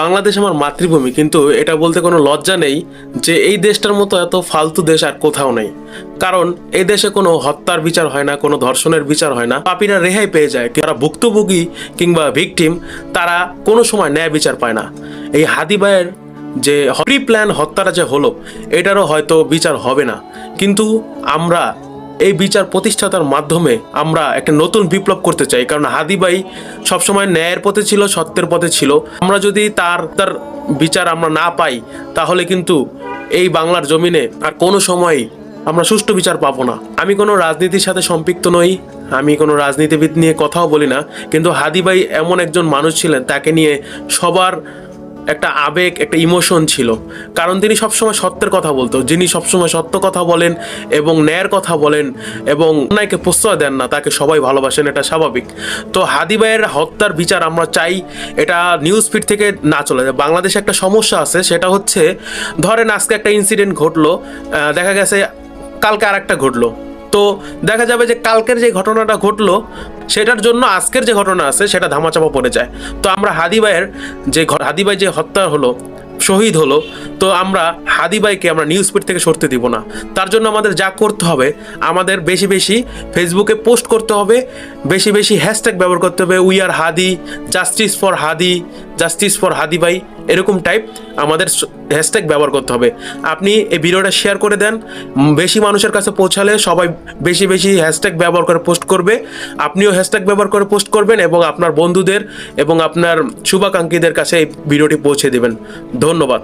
বাংলাদেশ আমার মাতৃভূমি, কিন্তু এটা বলতে কোনো লজ্জা নেই যে এই দেশটার মতো এত ফালতু দেশ আর কোথাও নেই। কারণ এই দেশে কোনো হত্যার বিচার হয় না, কোনো ধর্ষণের বিচার হয় না। পাপিরা রেহাই পেয়ে যায়, যারা ভুক্তভোগী কিংবা ভিকটিম, তারা কোনো সময় ন্যায় বিচার পায় না। এই হাদিবায়ের যে প্রি প্ল্যান হত্যাটা যে হলো, এটারও হয়তো বিচার হবে না। কিন্তু আমরা এই বিচার প্রতিষ্ঠাতার মাধ্যমে আমরা একটা নতুন বিপ্লব করতে চাই। কারণ হাদিবাই সবসময় ন্যায়ের পথে ছিল, সত্যের পথে ছিল। আমরা যদি তার তার বিচার আমরা না পাই, তাহলে কিন্তু এই বাংলার জমিনে আর কোনো সময়ই আমরা সুষ্ঠু বিচার পাবো না। আমি কোনো রাজনীতির সাথে সম্পৃক্ত নই, আমি কোনো রাজনীতিবিদ নিয়ে কথাও বলি না। কিন্তু হাদিবাই এমন একজন মানুষ ছিলেন, তাকে নিয়ে সবার একটা আবেগ, একটা ইমোশন ছিল। কারণ তিনি সবসময় সত্যের কথা বলতো। যিনি সবসময় সত্য কথা বলেন এবং ন্যায়ের কথা বলেন এবং অন্যায়কে প্রশ্রয় দেন না, তাকে সবাই ভালোবাসেন, এটা স্বাভাবিক। তো হাদিবাইয়ের হত্যার বিচার আমরা চাই, এটা নিউজ ফিড থেকে না চলে যায়। বাংলাদেশে একটা সমস্যা আছে, সেটা হচ্ছে, ধরেন আজকে একটা ইনসিডেন্ট ঘটলো দেখা গেছে কালকে আর একটা ঘটলো। তো দেখা যাবে যে কালকের যে ঘটনাটা ঘটলো, সেটার জন্য আজকের যে ঘটনা আছে, সেটা ধামাচাপা পড়ে যায়। তো আমরা হাদিবাইয়ের যে হাদিবাই যে হত্যা হলো, শহীদ হলো, তো আমরা হাদিবাইকে আমরা নিউজ ফিড থেকে সরতে দিব না। তার জন্য আমাদের যা করতে হবে, আমাদের বেশি বেশি ফেসবুকে পোস্ট করতে হবে, বেশি বেশি হ্যাশট্যাগ ব্যবহার করতে হবে we are Hadi justice for Hadi justice for হাদিবাই এরকম টাইপ আমাদের হ্যাশট্যাগ ব্যবহার করতে হবে। আপনি এই ভিডিওটা শেয়ার করে দেন বেশি মানুষের কাছে পৌঁছালে সবাই বেশি বেশি হ্যাশট্যাগ ব্যবহার করে পোস্ট করবে। আপনিও হ্যাশট্যাগ ব্যবহার করে পোস্ট করবেন এবং আপনার বন্ধুদের এবং আপনার শুভাকাঙ্ক্ষীদের কাছে এই ভিডিওটি পৌঁছে দেবেন। ধন্যবাদ।